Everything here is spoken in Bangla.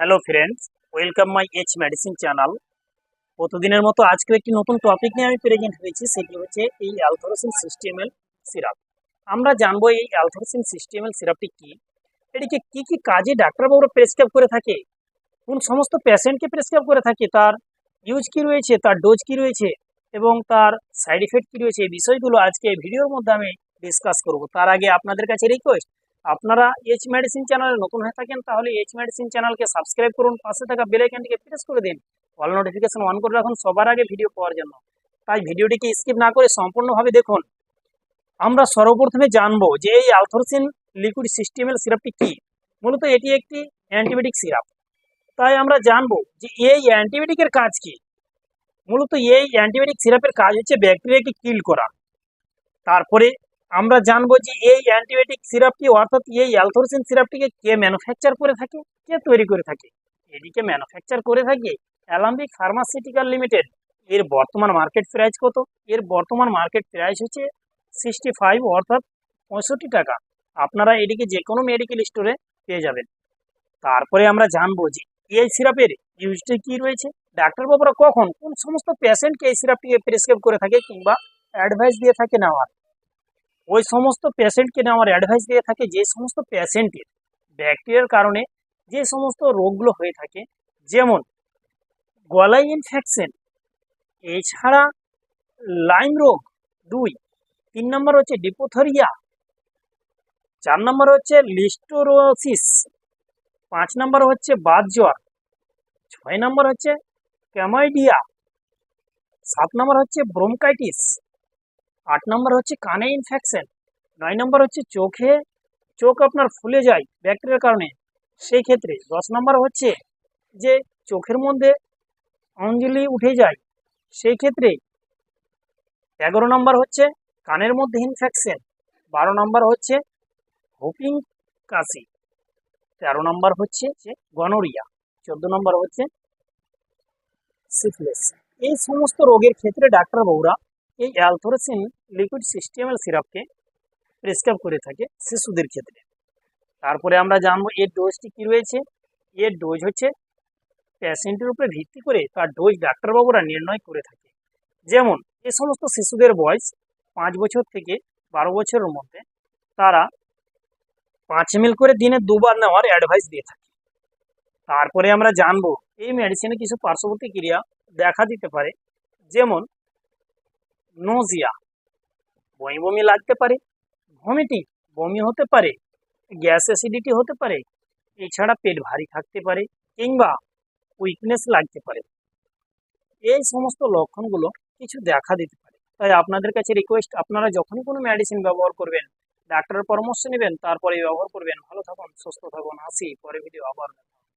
Hello friends, welcome my H medicine channel. প্রতিদিনের মতো আজকে একটি নতুন টপিক নিয়ে আমি প্রেজেন্ট হয়েছি, সেটি হচ্ছে এই অ্যালথোরসিন সিস্টেমেল সিরাপ আমরা জানব এই অ্যালথোরসিন সিস্টেমেল সিরাপটি কি, এটিকে কি কি কাজে ডাক্তারবাবুরা প্রেসক্রাইব করে থাকে, কোন সমস্ত পেশেন্টকে প্রেসক্রাইব করে থাকে, তার ইউজ কি রয়েছে, তার ডোজ কি রয়েছে, এবং তার সাইড ইফেক্ট কি রয়েছে, এই বিষয়গুলো আজকে ভিডিওর মধ্যে আমি ডিসকাস করব। তার আগে আপনাদের কাছে রিকোয়েস্ট আপনারা এইচ মেডিসিন চ্যানেলে নতুন হয়ে থাকেন, তাহলে এইচ মেডিসিন চ্যানেলকে সাবস্ক্রাইব করুন, পাশে থাকা বেল আইকনটিকে প্রেস করে দিন। অল নোটিফিকেশন অন করে রাখুন সবার আগে ভিডিও পাওয়ার জন্য। তাই ভিডিওটিকে স্কিপ না করে সম্পূর্ণভাবে দেখুন। আমরা সর্বপ্রথমে জানব যে এই আলথোরসিন লিকুইড সিস্টেমের সিরাপটি কি? মূলত এটি একটি অ্যান্টিবায়োটিক সিরাপ তাই আমরা জানব যে এই অ্যান্টিবায়োটিকের কাজ কি? মূলত এই অ্যান্টিবায়োটিক সিরাপের কাজ হচ্ছে ব্যাকটেরিয়াকে কিল করা। তারপরে আমরা জানব যে এই অ্যান্টিবায়োটিক সিরাপটি অর্থাৎ এই অ্যালথোরসিন সিরাপটিকে কে ম্যানুফ্যাকচার করে থাকে, কে তৈরি করে থাকে? এটিকে ম্যানুফ্যাকচার করে থাকে অ্যালাম্বিক ফার্মাসিউটিক্যাল লিমিটেড। এর বর্তমান মার্কেট প্রাইস কত? এর বর্তমান মার্কেট প্রাইস হচ্ছে সিক্সটি ফাইভ অর্থাৎ পঁয়ষট্টি টাকা। আপনারা এটিকে যে কোনো মেডিকেল স্টোরে পেয়ে যাবেন। তারপরে আমরা জানব যে এই সিরাপের ইউজটি কী রয়েছে? ডাক্তারবাবুরা কখন কোন সমস্ত পেশেন্টকে এই সিরাপটিকে প্রেসক্রাইব করে থাকে কিংবা অ্যাডভাইস দিয়ে থাকে নেওয়ার? ওই সমস্ত পেশেন্টকে আমার অ্যাডভাইস দিয়ে থাকে, যে সমস্ত পেশেন্টের ব্যাকটেরিয়ার কারণে যে সমস্ত রোগগুলো হয়ে থাকে, যেমন গলায় ইনফেকশন এছাড়া লাইম রোগ দুই, তিন নম্বর হচ্ছে ডিপোথরিয়া চার নম্বর হচ্ছে লিস্টোরোসিস পাঁচ নম্বর হচ্ছে বাত জ্বর, ছয় নম্বর হচ্ছে ক্যামাইডিয়া সাত নম্বর হচ্ছে ব্রোমকাইটিস আট নম্বর হচ্ছে কানে ইনফেকশন নয় নম্বর হচ্ছে চোখে, চোখ আপনার ফুলে যায় ব্যাকটেরিয়ার কারণে। সেই ক্ষেত্রে দশ নম্বর হচ্ছে যে চোখের মধ্যে অঞ্জলি উঠে যায়। সেই ক্ষেত্রে এগারো নম্বর হচ্ছে কানের মধ্যে ইনফেকশন বারো নম্বর হচ্ছে হোপিং কাশি, তেরো নম্বর হচ্ছে যে গনোরিয়া চোদ্দ নম্বর হচ্ছে সিফিলিস এই সমস্ত রোগের ক্ষেত্রে ডাক্তারবাবুরা এই অ্যালথোরেসিন লিকুইড সিস্টেমের সিরাপকে প্রেসক্রাইব করে থাকে শিশুদের ক্ষেত্রে। তারপরে আমরা জানব এর ডোজটি কী রয়েছে? এর ডোজ হচ্ছে পেশেন্টের উপরে ভিত্তি করে তার ডোজ ডাক্তারবাবুরা নির্ণয় করে থাকে। যেমন, এ সমস্ত শিশুদের বয়স পাঁচ বছর থেকে বারো বছরের মধ্যে তারা পাঁচ মিল করে দিনে দুবার নেওয়ার অ্যাডভাইস দিয়ে থাকে। তারপরে আমরা জানব এই মেডিসিনে কিছু পার্শ্ববর্তী ক্রিয়া দেখা দিতে পারে। যেমন নোজিয়া। বমি বমি লাগতে পারে, ভমিটিং বমি হতে পারে, গ্যাস অ্যাসিডিটি হতে পারে, এছাড়া পেট ভারী থাকতে পারে কিংবা উইকনেস লাগতে পারে। এই সমস্ত লক্ষণগুলো কিছু দেখা দিতে পারে। তাই আপনাদের কাছে রিকোয়েস্ট আপনারা যখনই কোনো মেডিসিন ব্যবহার করবেন, ডাক্তারের পরামর্শ নেবেন তারপরে ব্যবহার করবেন। ভালো থাকুন, সুস্থ থাকুন। আসি পরে ভিডিও আবার।